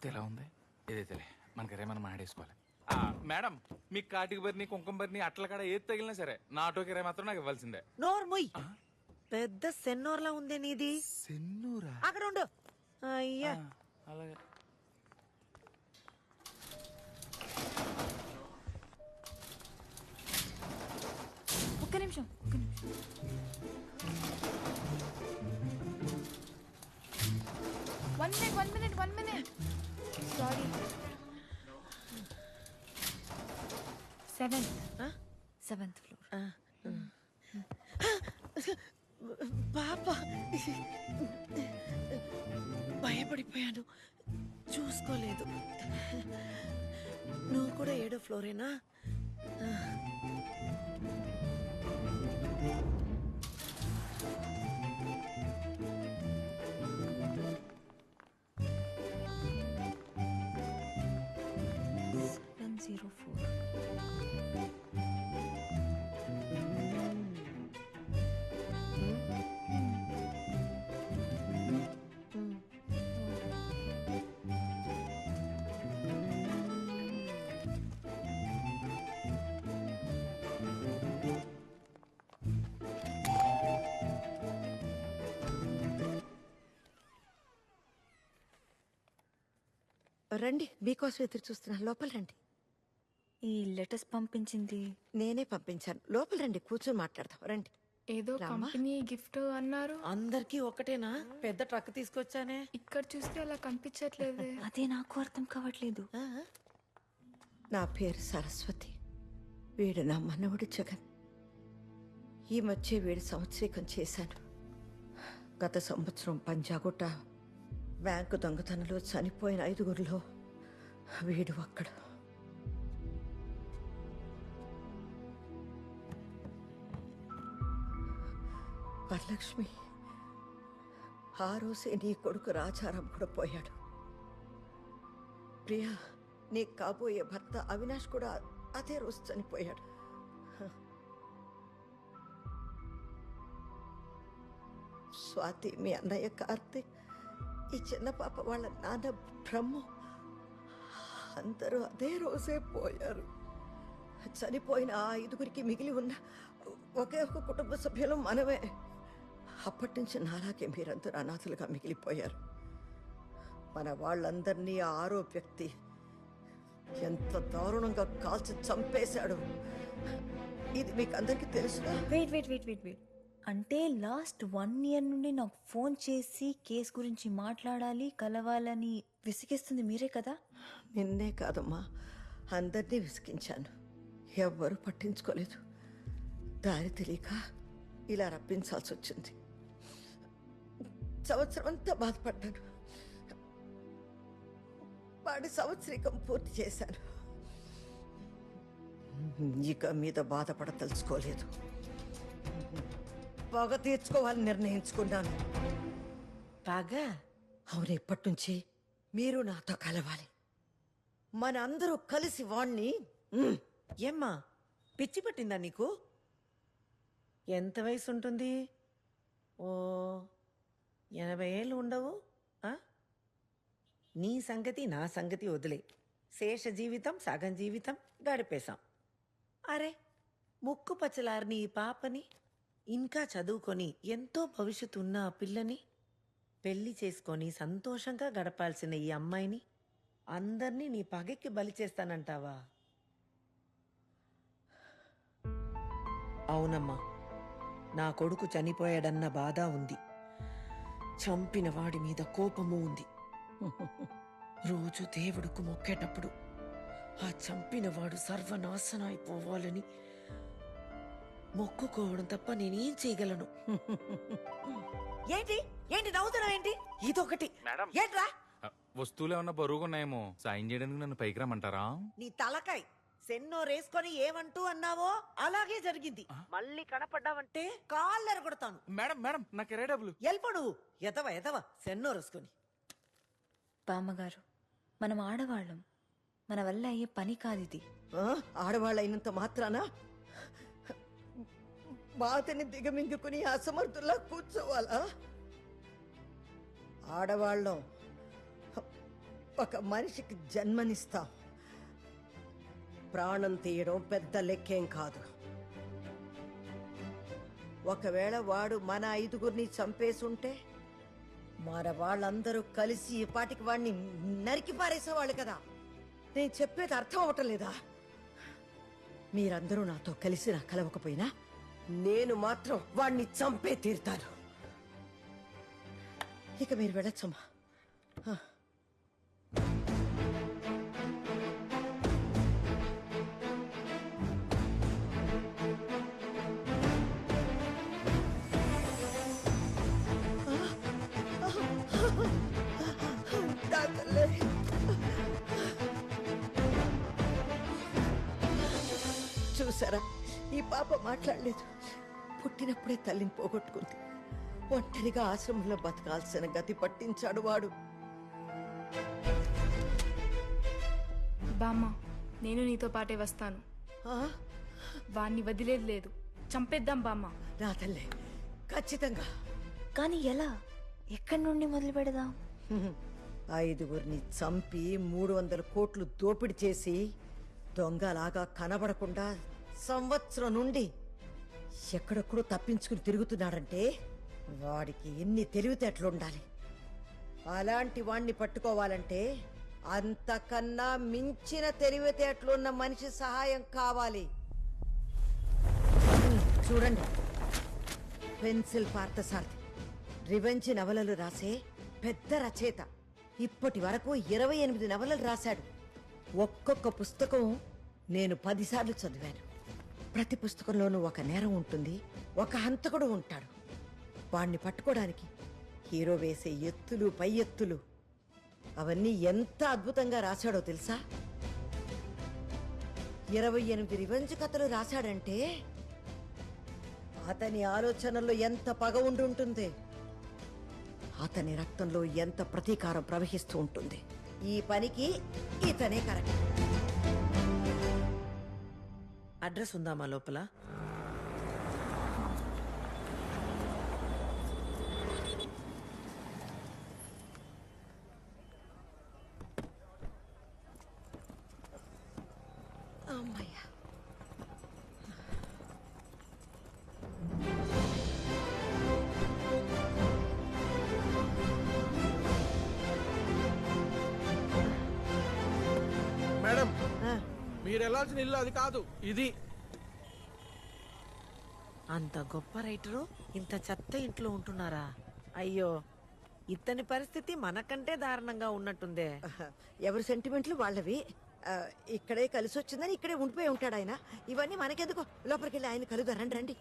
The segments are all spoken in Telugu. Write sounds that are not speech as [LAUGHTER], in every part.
చూస్తే ఎలా ఉంది? ఏదైతేలే మనకి మనం మాడేసుకోవాలి ఆ, మేడం మీ కాటికి బరిని కుంకుమ బరిని అట్ల కాడ ఏది తగిలినా సరే నా ఆటో కిరాయి మాత్రం నాకు ఇవ్వాల్సిందే. నోర్ముయ్ పెద్ద సెన్నోర్లా ఉందే నీది. సెన్నూరా? అక్కడ ఉండు. అయ్యా. అలాగే. ఒక్క నిమిషం ఒక్క నిమిషం. One minute one minute one minute seventh seventh floor పాప. భయపడిపోయాను. చూసుకోలేదు. నువ్వు కూడా ఏడో ఫ్లోరేనా? రండి మీకోసం ఎదురు చూస్తున్నా లోపల రండి. ఈ లెటర్స్ పంపించింది. నేనే పంపించాను. లోపల రండి కూర్చొని మాట్లాడదాం. రండి. ఏదో కంపెనీ గిఫ్ట్ అన్నారు. అందరికీ ఒకటేనా? పెద్ద ట్రక్ తీసుకొచ్చానే. ఇక్కడ చూస్తే అలా కనిపించట్లేదే. [LAUGHS] అదే నాకు అర్థం కావట్లేదు. ఆ? నా పేరు సరస్వతి. వీడు నా మనవడు జగన్. ఈ మధ్య వీడు సంవత్సరీకం చేశాను గత సంవత్సరం పంజాగుట్ట బ్యాంకు దొంగతనంలో చనిపోయిన ఐదుగురిలో వీడు ఒక్కడు. వరలక్ష్మి ఆ రోజే నీ కొడుకు రాజారాం కూడా పోయాడు. ప్రియా నీ కాబోయే భర్త అవినాష్ కూడా అదే రోజు చనిపోయాడు. స్వాతి మీ అన్నయ్య కార్తీక్ ఈ చిన్న పాప వాళ్ళ నాన్న బ్రహ్మ. అందరూ అదే రోజే పోయారు. చనిపోయిన ఆ ఐదుగురికి మిగిలి ఉన్న ఒకే ఒక కుటుంబ సభ్యులు మనమే. అప్పటి నుంచి నాలాగే మీరందరూ అనాథలుగా మిగిలిపోయారు. మన వాళ్ళందరినీ ఆరో వ్యక్తి ఎంత దారుణంగా కాల్చి చంపేశాడు. ఇది మీకు అందరికీ తెలుసుగా? Wait wait wait wait wait. అంటే లాస్ట్ వన్ ఇయర్ నుండి నాకు ఫోన్ చేసి కేస్ గురించి మాట్లాడాలి కలవాలని విసిగిస్తుంది మీరే కదా? నిన్నే కాదమ్మా అందరినీ విసిగించాను. ఎవ్వరూ పట్టించుకోలేదు. దారి తెలియక ఇలా రప్పించాల్సి వచ్చింది సంవత్సరం అంతా బాధపడ్డాను. వాడి సంవత్సరికం పూర్తి చేశాను. ఇక మీద బాధపడదలుచుకోలేదు. పగ తీర్చుకోవాలని నిర్ణయించుకున్నాను. పగ అవును ఇప్పటి నుంచి మీరు నాతో కలవాలి. మన అందరూ కలిసి వాణ్ణి ఏమ్మా పిచ్చి పట్టిందా నీకు? ఎంత వయసు ఉంటుంది ఓ ఎనభై ఏళ్ళు ఉండవు? నీ సంగతి నా సంగతి వదిలే. శేష జీవితం సగం జీవితం గడిపేశాం. అరే ముక్కు పచ్చలారిని ఈ పాపని ఇంకా చదువుకొని ఎంతో భవిష్యత్తు ఉన్న ఆ పిల్లని పెళ్ళి చేసుకొని సంతోషంగా గడపాల్సిన ఈ అమ్మాయిని అందర్నీ నీ పగెక్కి బలి చేస్తానంటావా? అవునమ్మా నా కొడుకు చనిపోయాడన్న బాధ ఉంది. చంపిన వాడి మీద కోపము ఉంది. రోజు దేవుడుకు మొక్కేటప్పుడు ఆ చంపినవాడు సర్వనాశనం అయిపోవాలని మొక్కుకోవడం తప్ప నేనేం చేయగలను. [LAUGHS] ఏంటి? ఏంటి? నవ్వుతున్నావు ఏంటి? ఇదొకటి. మేడం. ఏంట్రా? వస్తువులు ఏమన్నా బరువుగా ఉన్నాయేమో సాయం చేయడానికి నన్ను పైకి రమ్మంటారా? నీ తలకాయ్. సెన్నో రేసుకొని ఏమంటూ అన్నావో అలాగే జరిగింది. మళ్ళీ కనపడ్డావంటే కాళ్ళు ఎరగొడతాను. మేడం మేడం నాకు ఇరవై డబ్బులు. ఎల్పడు నువ్వు. ఎదవ ఎదవ సెన్నో రేసుకొని బామ్మగారు మనం ఆడవాళ్ళం. మన వల్ల అయ్యే పని కాదు ఇది. ఆ, ఆడవాళ్ళైనంత మాత్రాన? బాధని దిగమింగుకుని అసమర్థుల్లా కూర్చోవాలా? ఆడవాళ్ళం ఒక మనిషికి జన్మనిస్తాం. ప్రాణం తీయడం పెద్ద లెక్కేం కాదు. ఒకవేళ వాడు మన ఐదుగురిని చంపేసుంటే మన వాళ్ళందరూ కలిసి ఈ పాటికి వాడిని నరికి పారేసేవాళ్ళు కదా. నేను చెప్పేది అర్థం అవటం లేదా? మీరందరూ నాతో కలిసి నా కలవకపోయినా నేను మాత్రం వాడిని చంపే తీరుతాను. ఇక మీరు వెళ్ళొచ్చమ్మా. చూసారా? ఈ పాప మాట్లాడలేదు. పుట్టినప్పుడే తల్లిని పోగొట్టుకుంది. ఒంటరిగా ఆశ్రమంలో బతకాల్సిన గతి పట్టించాడు వాడు. బామ్మ నేను నీతో పాటే వస్తాను. ఆ? వాణ్ణి వదిలేదు లేదు. చంపేద్దాం బామ్మ. నా తల్లే ఖచ్చితంగా. కానీ ఎలా? ఎక్కడి నుండి మొదలు పెడదాం? హ్మ్. ఐదుగురిని చంపి మూడు వందల కోట్లు దోపిడీ చేసి దొంగలాగా కనబడకుండా సంవత్సరం నుండి ఎక్కడెక్కడో తప్పించుకుని తిరుగుతున్నాడంటే వాడికి ఎన్ని తెలివితేటలుండాలి అలాంటి వాణ్ణి పట్టుకోవాలంటే అంతకన్నా మించిన తెలివితేటలున్న మనిషి సహాయం కావాలి. చూడండి. పెన్సిల్ పార్థసారథి. రివెంజ్ నవలలు రాసే పెద్ద రచయిత. ఇప్పటి వరకు ఇరవై ఎనిమిది నవలలు రాశాడు. ఒక్కొక్క పుస్తకం నేను పదిసార్లు చదివాను. ప్రతి పుస్తకంలోనూ ఒక నేరం ఉంటుంది ఒక హంతకుడు ఉంటాడు. వాణ్ణి పట్టుకోవడానికి హీరో వేసే ఎత్తులు పై ఎత్తులు అవన్నీ ఎంత అద్భుతంగా రాశాడో తెలుసా? ఇరవై ఎనిమిది రివెంజ్ కథలు రాశాడంటే అతని ఆలోచనల్లో ఎంత పగ ఉండి ఉంటుంది అతని రక్తంలో ఎంత ప్రతీకారం ప్రవహిస్తూ ఉంటుంది. ఈ పనికి ఇతనే కరెక్ట్. అడ్రస్ ఉందా మా లోపల? అమ్మయ్యా. మీరు వెళ్ళాల్సిన ఇల్లు అది కాదు ఇది. అంత గొప్ప రైటరు ఇంత చెత్త ఇంట్లో ఉంటున్నారా? అయ్యో ఇతని పరిస్థితి మనకంటే దారుణంగా ఉన్నట్టుందే. ఎవరి సెంటిమెంట్లు వాళ్ళవి? ఆ, ఇక్కడే కలిసి వచ్చిందని ఇక్కడే ఉండిపోయి ఉంటాడు ఆయన. ఇవన్నీ మనకెందుకు? లోపలికి వెళ్ళి ఆయన కలుదా రండి. రండి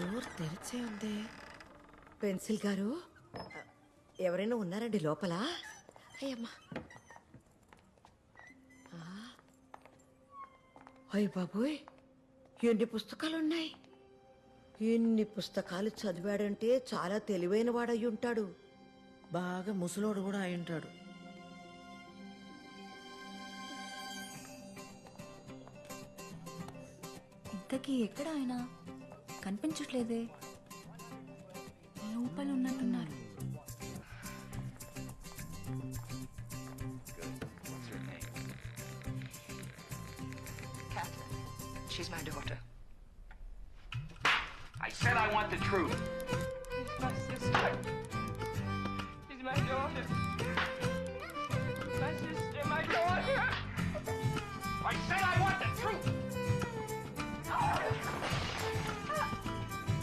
డోర్ తెరిచే ఉంది. పెన్సిల్ గారు ఎవరైనా ఉన్నారండి లోపల? అయ్యమ్మా. ఆ. అయ్య బాబోయ్ ఎన్ని పుస్తకాలు ఉన్నాయి ఎన్ని పుస్తకాలు చదివాడంటే చాలా తెలివైన వాడయి ఉంటాడు బాగా ముసలోడు కూడా అయి ఉంటాడు ఇంతకీ ఎక్కడ ఆయన? కనిపించట్లేదే. లోపల ఉన్నట్టున్నారు She's my daughter. I said I want the truth. She's my sister. She's my daughter. My sister, my daughter. I said I want the truth.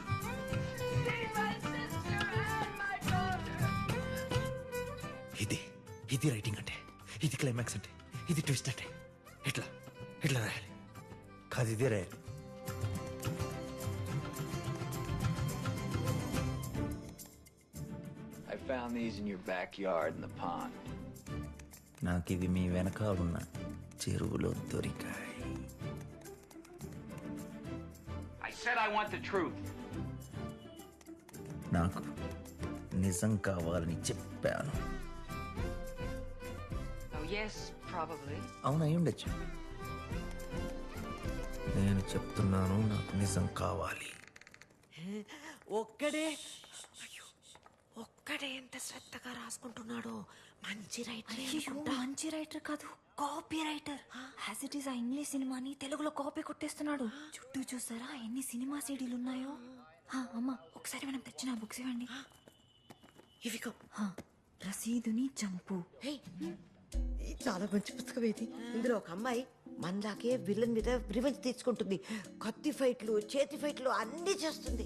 She's my sister and my daughter. ఇది ఇది రైటింగ్ అంటే ఇది క్లైమాక్స్ అంటే ఇది ట్విస్ట్ అంటే ఎట్లా ఎట్లా రాయాలి కాదు ఇదే రాయాలి these in your backyard in the pond. నాకు ఇవి మీ వెనకాలన్న చెరువులో దొరికాయి said I want the truth. నాకు నిజం కావాలని చెప్పాను Oh, yes, probably. అవును ఉండొచ్చు నేను చెప్తున్నాను నాకు నిజం కావాలి ఒక్కడే ఒక్కడే ఎంత శ్రద్ధగా రాసుకుంటున్నాడో. మంచి రైటర్ మంచి రైటర్ కాదు copy writer as it is ఆ ఇంగ్లీష్ సినిమాని తెలుగులో కాపీ కొట్టేస్తున్నాడు. చుట్టూ చూసారా ఎన్ని సినిమా సీడీలు ఉన్నాయో? హా, అమ్మ ఒకసారి మనం తెచ్చిన బుక్స్ ఇవ్వండి. ఇవిగో హా, రసీదుని చంపు. చాలా మంచి పుస్తకం ఇది. ఇందులో ఒక అమ్మాయి మనలాగే విలన్ మీద రివెంజ్ తీర్చుకుంటుంది కత్తి ఫైట్లు చేతి ఫైట్లు అన్నీ చేస్తుంది.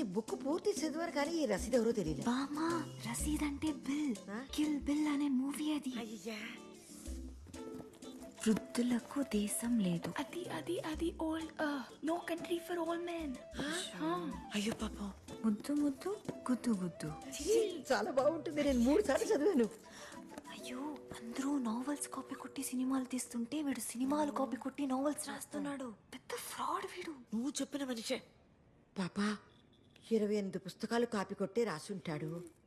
ఈ బుక్ పూర్తి చదివారు కానీ ఈ రసీదు ఎవరో తెలియదు బామా రసీద్ అంటే బిల్ కిల్ బిల్ అనే మూవీ అది. వృద్ధులకు దేశం లేదు. అది అది అది old no country for old men అయ్యో పాపం. ముద్దు ముద్దు గుద్దు గుద్దు. చాలా బాగుంటుంది. నేను మూడు సార్లు చదివాను. అయ్యో అందరూ నావెల్స్ కాపీ కొట్టి సినిమాలు తీస్తుంటే వీడు సినిమాలు కాపీ కొట్టి నావెల్స్ రాస్తున్నాడు. పెద్ద ఫ్రాడ్ వీడు. నువ్వు చెప్పిన మనిషే. పాపా ఇరవై ఎనిమిది పుస్తకాలు కాపీ కొట్టి రాసుంటాడు.